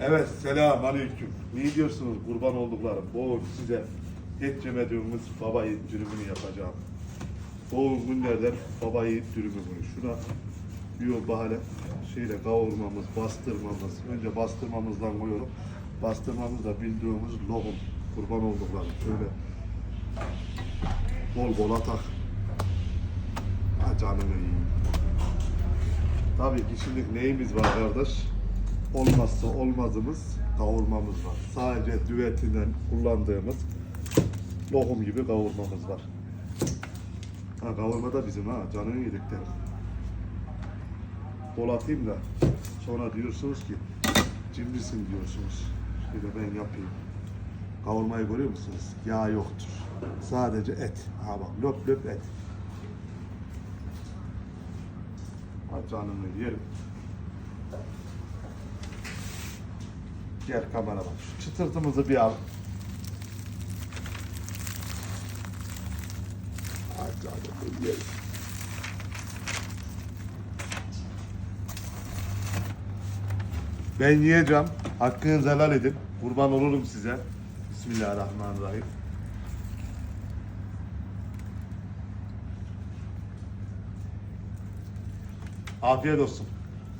Evet, selam aleyküm. Ne diyorsunuz kurban olduklarım? Bugün size hiç yemediğimiz baba yiğit dürümünü yapacağım. Bugün günlerden baba yiğit dürümü bunu. Şuna bir bahane şeyle kavurmamız, bastırmamız. Önce bastırmamızdan koyuyorum. Bastırmamız da bildiğimiz lokum. Kurban olduklarım. Şöyle bol bol atak. Ha canını yiyeyim. Tabii ki şimdi neyimiz var kardeş? Olmazsa olmazımız kavurmamız var. Sadece düvetinden kullandığımız lokum gibi kavurmamız var. Ha kavurma da bizim ha canını yediklerim. Bol atayım da sonra diyorsunuz ki cimrisin diyorsunuz. Şöyle ben yapayım. Kavurmayı görüyor musunuz? Yağ yoktur. Sadece et. Ha bak löp löp et. Ha canını yerim. Gel kamera bak. Şu çıtırtımızı bir al. Ben yiyeceğim. Hakkınızı helal edin. Kurban olurum size. Bismillahirrahmanirrahim. Afiyet olsun.